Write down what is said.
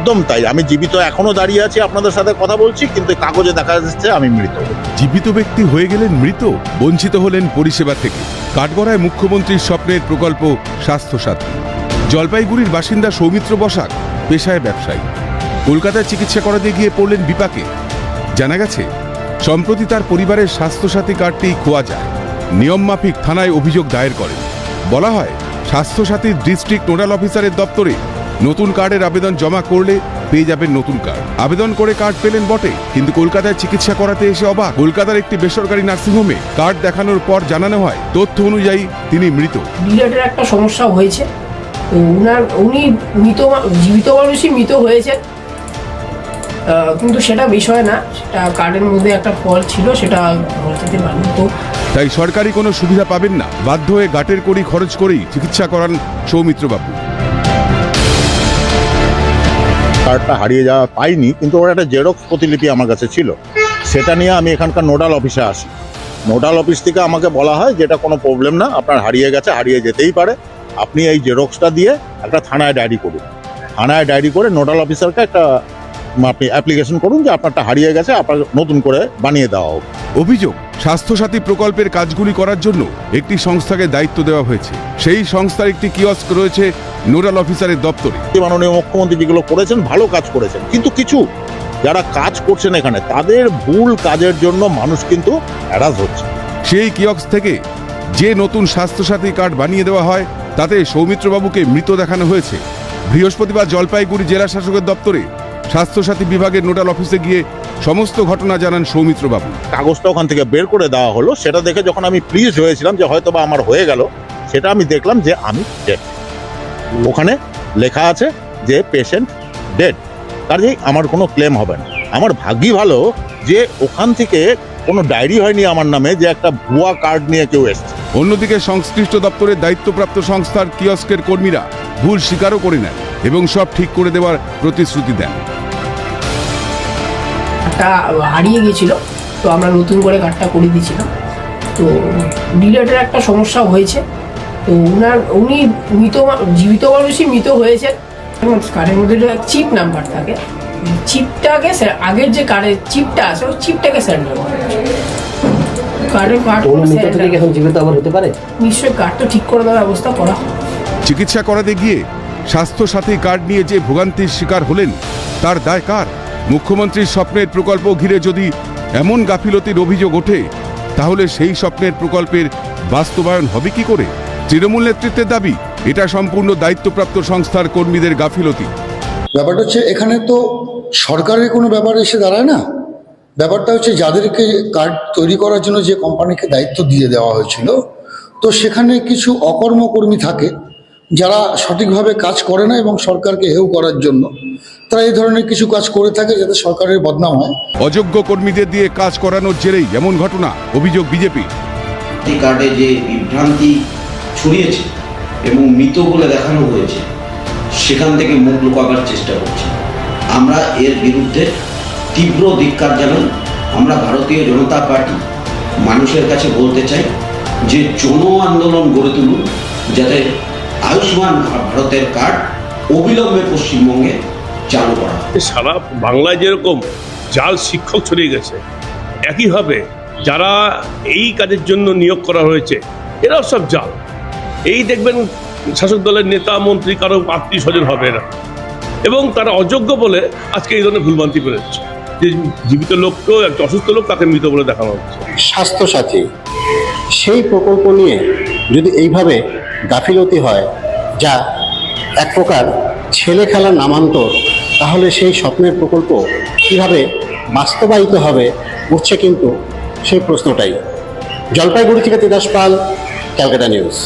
একদম তাই। আমি জীবিত এখনও দাঁড়িয়ে আছি আপনাদের সাথে কথা বলছি, কিন্তু কাগজে দেখা যাচ্ছে আমি মৃত। জীবিত ব্যক্তি হয়ে গেলেন মৃত, বঞ্চিত হলেন পরিষেবা থেকে। কাঠগড়ায় মুখ্যমন্ত্রীর স্বপ্নের প্রকল্প স্বাস্থ্যসাথী। জলপাইগুড়ির বাসিন্দা সৌমিত্র বসাক, পেশায় ব্যবসায়ী। কলকাতায় চিকিৎসা করাতে গিয়ে পড়লেন বিপাকে। জানা গেছে, সম্প্রতি তার পরিবারের স্বাস্থ্যসাথী কার্ডটি খোয়া যায়। নিয়ম মাফিক থানায় অভিযোগ দায়ের করেন। বলা হয়, স্বাস্থ্যসাথীর ডিস্ট্রিক্ট নোডাল অফিসারের দপ্তরে নতুন কার্ডের আবেদন জমা করলে পেয়ে যাবেন নতুন কার্ড। আবেদন করে কার্ড পেলেন বটে কিন্তু কলকাতায় চিকিৎসা করাতে এসে অবাক। কলকাতার একটি বেসরকারি নার্সিংহোমে কার্ড দেখানোর পর জানানো হয় তথ্য অনুযায়ী তিনি মৃত। ডিলেটের একটা সমস্যা হয়েছে। উনার উনি মৃত জীবিত মানুষই মৃত হয়েছে কিন্তু সেটা বিষয় না সেটা কার্ডের মধ্যে একটা ফল ছিল সেটা বলতে পারি তো তাই সরকারি কোনো সুবিধা পাবেন না। বাধ্য হয়ে গাটের কড়ি খরচ করেই চিকিৎসা করান সৌমিত্রবাবু। কার্ডটা হারিয়ে যাওয়া পাইনি, কিন্তু ওর একটা জেরক্স প্রতিলিপি আমার কাছে ছিল। সেটা নিয়ে আমি এখানকার নোডাল অফিসে আসি। নোডাল অফিস থেকে আমাকে বলা হয় যে এটা কোনো প্রবলেম না, আপনার হারিয়ে গেছে, হারিয়ে যেতেই পারে। আপনি এই জেরক্সটা দিয়ে একটা থানায় ডায়েরি করুন। থানায় ডায়েরি করে নোডাল অফিসারকে একটা, আপনি অ্যাপ্লিকেশন করুন যে আপনারটা হারিয়ে গেছে, আপনার নতুন করে বানিয়ে দেওয়া হোক। অভিযোগ স্বাস্থ্যসাথী প্রকল্পের কাজগুলি করার জন্য একটি সংস্থাকে দায়িত্ব দেওয়া হয়েছে। সেই সংস্থার একটি কিয়স্ক রয়েছে নোডাল অফিসারের দপ্তরে। মাননীয় মুখ্যমন্ত্রী যেগুলো করেছেন ভালো কাজ করেছেন। কিন্তু কিছু যারা কাজ করছেন এখানে তাদের ভুল কাজের জন্য মানুষ কিন্তু হ্যারাস হচ্ছে। সেই কিয়ক্স থেকে যে নতুন স্বাস্থ্যসাথী কার্ড বানিয়ে দেওয়া হয় তাতে সৌমিত্রবাবুকে মৃত দেখানো হয়েছে। বৃহস্পতিবার জলপাইগুড়ি জেলা শাসকের দপ্তরে স্বাস্থ্যসাথী বিভাগের নোডাল অফিসে গিয়ে সমস্ত ঘটনা জানান সৌমিত্রবাবু। কাগজটা ওখান থেকে বের করে দেওয়া হলো। সেটা দেখে যখন আমি প্লিজ হয়েছিলাম যে হয়তো বা আমার হয়ে গেল সেটা আমি দেখলাম যে আমি ডেড ওখানে লেখা আছে যে পেশেন্ট ডেড কাজেই আমার কোনো ক্লেম হবে না। আমার ভাগ্যই ভালো যে ওখান থেকে কোনো ডায়েরি হয়নি আমার নামে যে একটা ভুয়া কার্ড নিয়ে কেউ এসছে। অন্যদিকে সংশ্লিষ্ট দপ্তরের দায়িত্বপ্রাপ্ত সংস্থার কিয়স্কের কর্মীরা ভুল স্বীকারও করে নেন এবং সব ঠিক করে দেওয়ার প্রতিশ্রুতি দেন। কার্ডটা হারিয়ে গিয়েছিল তো আমরা নতুন করে কার্ডটা করে দিয়েছিলাম। তো ডিলেটের একটা সমস্যা হয়েছে। তো উনার উনি মৃত জীবিত মানুষই মৃত হয়েছে। এবং কার্ডের মধ্যে চিপ নাম্বার থাকে। চিপটাকে স্যার আগের যে কার্ডের চিপটা আছে ওই চিপটাকে স্যান্ডার কার্ডের কার্ড এখন জীবিত আবার হতে পারে? নিশ্চয়ই কার্ডটা ঠিক করে দেওয়ার ব্যবস্থা করা চিকিৎসা করাতে গিয়ে স্বাস্থ্যসাথী কার্ড নিয়ে যে ভোগান্তির শিকার হলেন তার দায় কার? মুখ্যমন্ত্রীর স্বপ্নের প্রকল্প ঘিরে যদি এমন গাফিলতির অভিযোগ ওঠে, তাহলে সেই স্বপ্নের প্রকল্পের বাস্তবায়ন হবে কি করে? তৃণমূল নেতৃত্বের দাবি, এটা সম্পূর্ণ দায়িত্বপ্রাপ্ত সংস্থার কর্মীদের গাফিলতি। ব্যাপারটা হচ্ছে, এখানে তো সরকারের কোনো ব্যাপার এসে দাঁড়ায় না। ব্যাপারটা হচ্ছে, যাদেরকে কার্ড তৈরি করার জন্য যে কোম্পানিকে দায়িত্ব দিয়ে দেওয়া হয়েছিল, তো সেখানে কিছু অকর্মকর্মী থাকে, যারা সঠিকভাবে কাজ করে না এবং সরকারকে হেউ করার জন্য। তারা এই ধরনের কিছু কাজ করে থাকে যাতে সরকারের বদনাম হয়। অযোগ্য কর্মীদের দিয়ে কাজ করানোর জেরেই এমন ঘটনা অভিযোগ বিজেপি। এই কার্ডে যে বিভ্রান্তি ছড়িয়েছে এবং মৃত বলে দেখানো হয়েছে সেখান থেকে মুখ লুকাবার চেষ্টা করছে। আমরা এর বিরুদ্ধে তীব্র ধিক্কার জানাই। আমরা ভারতীয় জনতা পার্টি মানুষের কাছে বলতে চাই যে জন আন্দোলন গড়ে তুলুন যাতে আয়ুষ্মান ভারতের কার্ড অবিলম্বে পশ্চিমবঙ্গে চালু করা। সারা বাংলায় যেরকম জাল শিক্ষক ছড়িয়ে গেছে একইভাবে যারা এই কাজের জন্য নিয়োগ করা হয়েছে এরাও সব জাল। এই দেখবেন শাসক দলের নেতা মন্ত্রী কারও আত্মীয় স্বজন হবে না। এবং তারা অযোগ্য বলে আজকে এই ধরনের ভুলভ্রান্তি বেরোচ্ছে যে জীবিত লোককেও একটা অসুস্থ লোক তাকে মৃত বলে দেখানো হচ্ছে। স্বাস্থ্যসাথী সেই প্রকল্প নিয়ে যদি এইভাবে গাফিলতি হয় যা এক প্রকার ছেলে খেলার নামান্তর তাহলে সেই স্বপ্নের প্রকল্প কীভাবে বাস্তবায়িত হবে উঠছে কিন্তু সেই প্রশ্নটাই। জলপাইগুড়ি থেকে তিতাস পাল, ক্যালকাটা নিউজ।